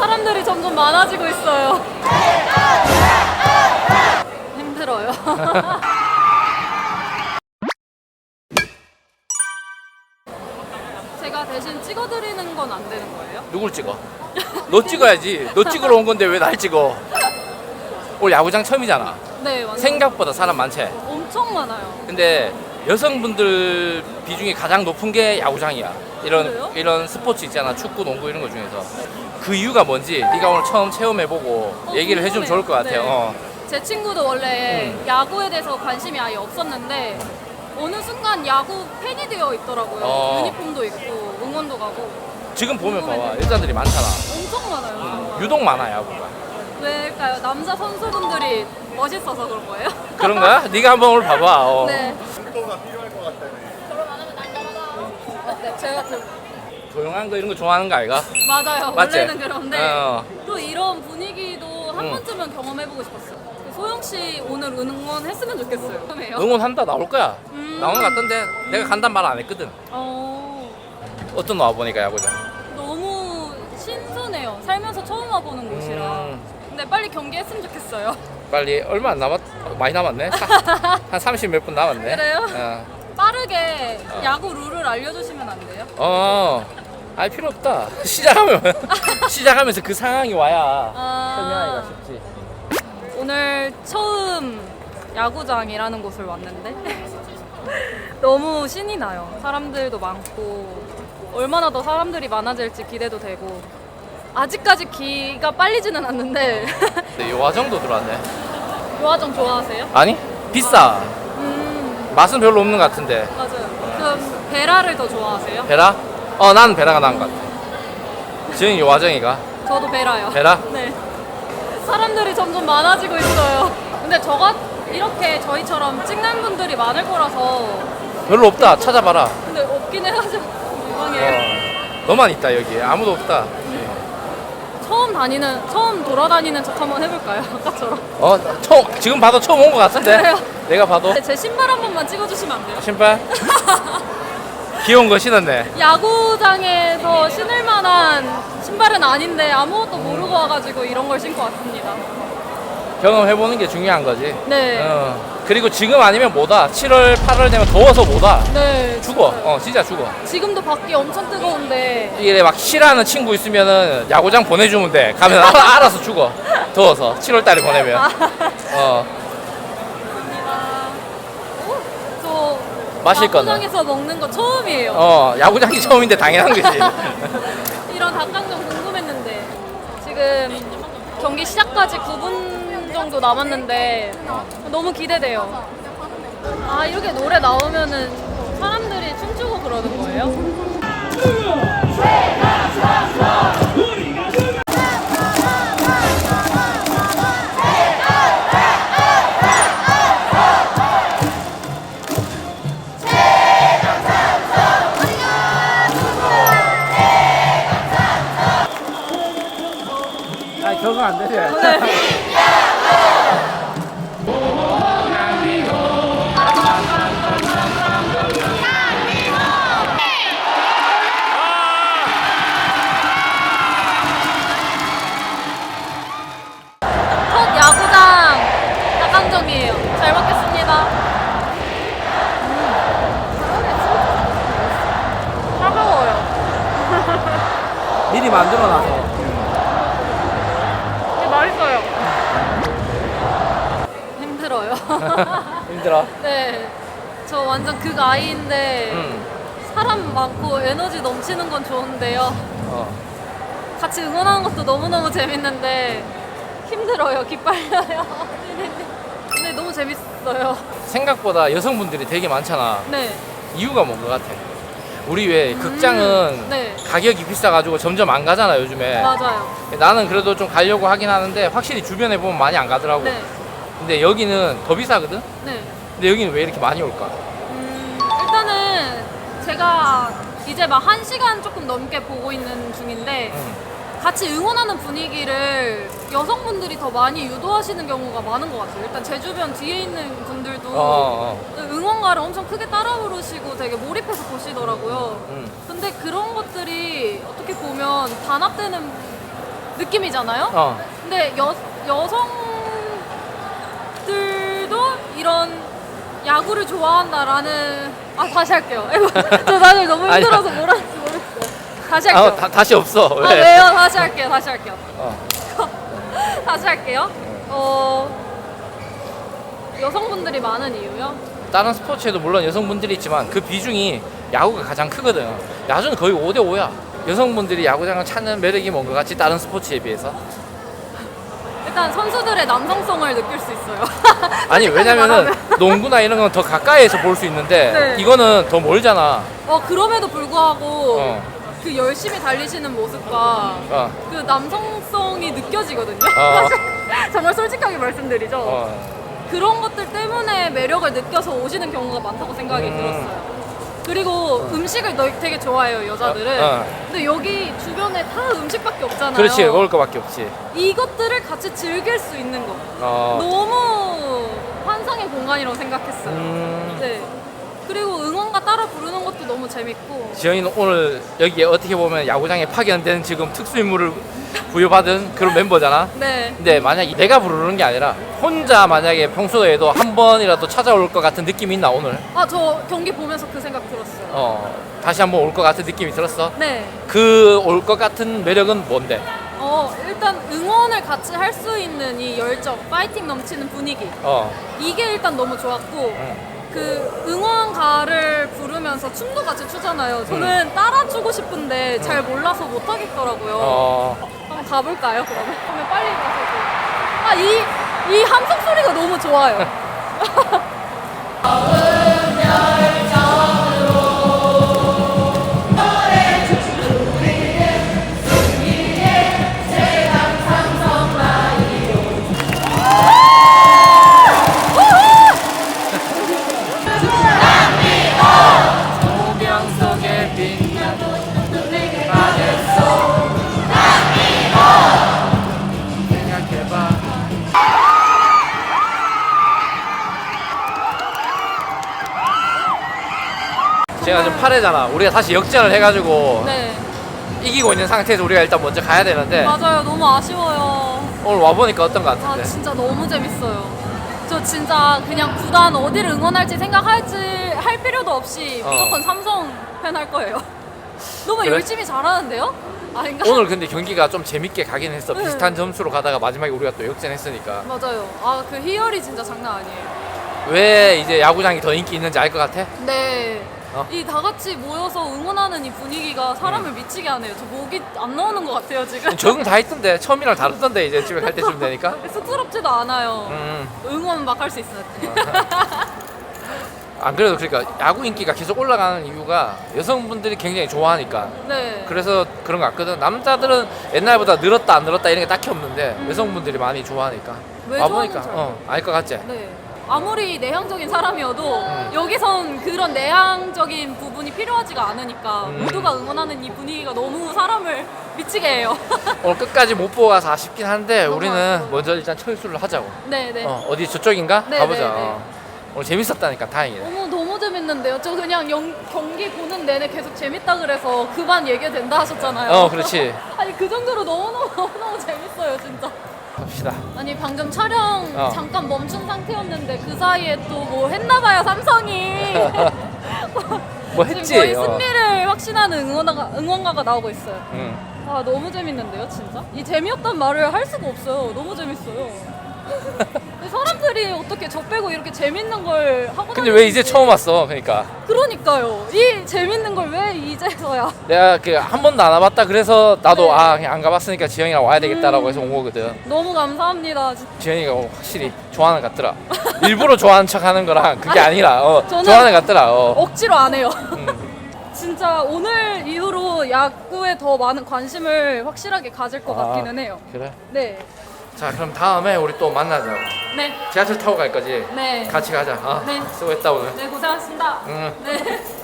사람들이 점점 많아지고 있어요. 힘들어요. 제가 대신 찍어드리는 건 안 되는 거예요? 누굴 찍어? 너 찍어야지. 너 찍으러 온 건데 왜 날 찍어? 오늘 야구장 처음이잖아. 네, 완전 생각보다 사람 많지. 엄청 많아요. 근데 여성분들 비중이 가장 높은 게 야구장이야. 이런 그래요? 이런 스포츠 있잖아. 축구, 농구 이런 거 중에서 그 이유가 뭔지 네가 오늘 처음 체험해보고 어, 얘기를 해주면 좋을 것 같아요. 네. 어. 제 친구도 원래 음. 야구에 대해서 관심이 아예 없었는데 어느 순간 야구 팬이 되어 있더라고요. 어. 유니폼도 입고 응원도 가고 지금 보면 봐봐 여자들이 많잖아. 엄청 많아요. 정말. 유독 많아 야구가. 왜일까요? 남자 선수분들이 멋있어서 그런 거예요? 그런 거야? 네가 한번 오늘 봐봐. 어. 네. 네, 제가 좀 조용한 거 이런 거 좋아하는 거 아이가? 맞아요. 맞지? 원래는 그런데 어. 또 이런 분위기도 한 응. 번쯤은 경험해보고 싶었어요. 그 소영 씨 오늘 응원했으면 좋겠어요. 응원한다 나올 거야. 음. 나오는 것 같던데 내가 간단 말 안 했거든. 어, 어떤 나와 보니까 야구장. 너무 신선해요. 살면서 처음 와보는 곳이라. 음. 근데 빨리 경기했으면 좋겠어요. 빨리 얼마 안 남았 많이 남았네. 사- 한30 몇 분 남았네. 그래요? 어. 빠르게 어. 야구 룰을 알려주시면 안 돼요? 어. 알 필요 없다. 시작하면 시작하면서 그 상황이 와야 아. 설명하기가 쉽지. 오늘 처음 야구장이라는 곳을 왔는데 너무 신이 나요. 사람들도 많고 얼마나 더 사람들이 많아질지 기대도 되고 아직까지 기가 빨리지는 않는데 근데 요 화정도 들어왔네. 요화정 좋아하세요? 아니? 비싸. 음 맛은 별로 없는 것 같은데. 맞아요. 그럼 베라를 더 좋아하세요? 베라? 어, 난 베라가 나은 것 같아. 지금 요화정이가 저도 베라요. 베라? 네. 사람들이 점점 많아지고 있어요. 근데 저가 이렇게 저희처럼 찍는 분들이 많을 거라서 별로 없다. 찾아봐라. 근데 없긴 해가지고 이상해요. 어. 너만 있다 여기. 아무도 없다. 처음 다니는 처음 돌아다니는 척 한번 해볼까요? 아까처럼. 어, 처음 지금 봐도 처음 온 것 같은데. 그래요? 내가 봐도 근데 제 신발 한 번만 찍어주시면 안 돼요? 신발 귀여운 거 신었네. 야구장에서 신을 만한 신발은 아닌데 아무것도 모르고 와가지고 이런 걸 신고 왔습니다. 경험해 보는 게 중요한 거지. 네. 어. 그리고 지금 아니면 못 와. 7월, 8월 되면 더워서 못 와. 네. 죽어. 진짜요. 어, 진짜 죽어. 지금도 밖이 엄청 뜨거운데 이게 막 싫어하는 친구 있으면은 야구장 보내주면 돼. 가면 알아, 알아서 죽어. 더워서 7월 달에 보내면. 어, 마실 거는? 야구장에서 먹는 거 처음이에요. 어, 야구장이 처음인데 당연한 거지. 이런 닭강정 궁금했는데 지금 경기 시작까지 9분 정도 남았는데 너무 기대돼요. 아 이렇게 노래 나오면은 사람들이 춤추고 그러는 거예요? 미리 만들어 놔서. 근데 맛있어요. 힘들어요. 힘들어. 네. 저 완전 극 아이인데 응. 사람 많고 에너지 넘치는 건 좋은데요. 어. 같이 응원하는 것도 너무너무 재밌는데 힘들어요. 기빨려요. 근데 너무 재밌어요. 생각보다 여성분들이 되게 많잖아. 네. 이유가 뭔 것 같아? 우리 왜 극장은 네. 가격이 비싸가지고 점점 안 가잖아 요즘에. 맞아요. 나는 그래도 좀 가려고 하긴 하는데 확실히 주변에 보면 많이 안 가더라고. 네. 근데 여기는 더 비싸거든. 네. 근데 여기는 왜 이렇게 많이 올까? 음, 일단은 제가 이제 막 한 시간 조금 넘게 보고 있는 중인데 응. 같이 응원하는 분위기를 여성분들이 더 많이 유도하시는 경우가 많은 것 같아요. 일단 제 주변 뒤에 있는 분들도 어, 어. 응원가를 엄청 크게 따라 부르시고 되게 몰입해서 보시더라고요. 응. 근데 그런 것들이 어떻게 보면 단합되는 느낌이잖아요. 어. 근데 여, 여성들도 이런 야구를 좋아한다라는 아 다시 할게요. 저 나를 너무 힘들어서 모르겠어요. 다시 아, 할게요. 다, 다시 없어. 왜? 아 왜요? 다시 할게요. 다시 할게요. 어. 다시 할게요. 어 여성분들이 많은 이유요? 다른 스포츠에도 물론 여성분들이 있지만 그 비중이 야구가 가장 크거든. 야구는 거의 5대 5야. 여성분들이 야구장을 찾는 매력이 뭔것 같지 다른 스포츠에 비해서? 일단 선수들의 남성성을 느낄 수 있어요. 아니 솔직하게 왜냐면은 말하면. 농구나 이런 건 더 가까이에서 볼 수 있는데 네. 이거는 더 멀잖아. 어 그럼에도 불구하고 어. 그 열심히 달리시는 모습과 어. 그 남성성이 느껴지거든요. 어. 사실 정말 솔직하게 말씀드리죠. 어. 그런 것들 때문에 매력을 느껴서 오시는 경우가 많다고 생각이 음. 들었어요. 그리고 음식을 너- 되게 좋아해요 여자들은. 어, 어. 근데 여기 주변에 다 음식밖에 없잖아요. 그렇지 먹을 거밖에 없지. 이것들을 같이 즐길 수 있는 거. 어. 너무 환상의 공간이라고 생각했어요. 음. 네. 그리고 응원가 따라 부르는 것도 너무 재밌고. 지영이는 오늘 여기에 어떻게 보면 야구장에 파견된 지금 특수임무를 부여받은 그런 멤버잖아. 네. 근데 만약 내가 부르는 게 아니라 혼자 만약에 평소에도 한 번이라도 찾아올 것 같은 느낌이 있나 오늘? 아, 저 경기 보면서 그 생각 들었어요. 어 다시 한번 올 것 같은 느낌이 들었어? 네. 그올 것 같은 매력은 뭔데? 어, 일단 응원을 같이 할 수 있는 이 열정, 파이팅 넘치는 분위기. 어 이게 일단 너무 좋았고, 응. 그 응원가를 부르면서 춤도 같이 추잖아요. 저는 따라추고 싶은데 잘 몰라서 못 하겠더라고요. 어, 한번 가볼까요, 그러면? 그러면 빨리 가서. 아, 이, 이 함성 소리가 너무 좋아요. 제가 지금 8회잖아 우리가 다시 역전을 해가지고 네. 이기고 있는 상태에서 우리가 일단 먼저 가야 되는데 맞아요. 너무 아쉬워요. 오늘 와보니까 어떤 것 아 같은데 진짜 너무 재밌어요. 저 진짜 그냥 구단 어디를 응원할지 생각할지 할 필요도 없이 어. 무조건 삼성 팬 할 거예요. 너무 그래? 열심히 잘하는데요? 아닌가? 오늘 근데 경기가 좀 재밌게 가긴 했어 네. 비슷한 점수로 가다가 마지막에 우리가 또 역전했으니까 맞아요. 아 그 희열이 진짜 장난 아니에요. 왜 이제 야구장이 더 인기 있는지 알 것 같아? 네. 어? 이다 같이 모여서 응원하는 이 분위기가 사람을 미치게 하네요. 저 목이 안 나오는 것 같아요 지금. 적응 다 했던데 처음이랑 다르던데 이제 집에 갈 때쯤 되니까 쑥스럽지도 않아요. 음. 응원 막 할 수 있어요. 안 그래도 그러니까 야구 인기가 계속 올라가는 이유가 여성분들이 굉장히 좋아하니까 네. 그래서 그런 것 같거든 남자들은 옛날보다 늘었다 안 늘었다 이런 게 딱히 없는데 여성분들이 많이 좋아하니까 왜 와보니까 좋아하는지 어, 알 것 같지? 네. 아무리 내향적인 사람이어도 음. 여기선 그런 내향적인 부분이 필요하지가 않으니까 음. 모두가 응원하는 이 분위기가 너무 사람을 미치게 해요. 오늘 끝까지 못 보고 가서 아쉽긴 한데 너무 우리는 아쉬워요. 먼저 일단 철수를 하자고 네네. 어, 어디 저쪽인가? 네, 가보자 네, 네. 어. 오늘 재밌었다니까 다행이네 어머 너무 재밌는데요. 저 그냥 영- 경기 보는 내내 계속 재밌다 그래서 그만 얘기 된다 하셨잖아요. 어 그렇지 아니 그 정도로 너무 너무 너무너무 재밌어요 진짜. 갑시다 아니 방금 촬영 어. 잠깐 멈춘 상태였는데 그 사이에 또 뭐 했나봐요 삼성이. 뭐 지금 했지? 거의 어. 승리를 확신하는 응원가가, 응원가가 나오고 있어요. 응. 아 너무 재밌는데요 진짜? 이 재미없단 말을 할 수가 없어요. 너무 재밌어요. 사람들이 어떻게 저 빼고 이렇게 재밌는 걸 하고 근데 왜 이제 다니는지. 처음 왔어 그러니까 그러니까요. 이 재밌는 걸 왜 이제서야? 내가 그 한 번도 안 와봤다 그래서 나도 네. 아 그냥 안 가봤으니까 지영이랑 와야 되겠다라고 음. 해서 온 거거든 너무 감사합니다. 진- 지영이가 어, 확실히 좋아하는 것 같더라 일부러 좋아하는 척 하는 거랑 그게 아니, 아니라 어, 저는- 좋아하는 것 같더라 어. 억지로 안 해요. 음. 진짜 오늘 이후로 야구에 더 많은 관심을 확실하게 가질 것 아, 같기는 해요. 그래 네. 자 그럼 다음에 우리 또 만나자 네. 지하철 타고 갈 거지 네. 같이 가자 어, 네. 수고했다 오늘 네, 고생하셨습니다. 응. 네.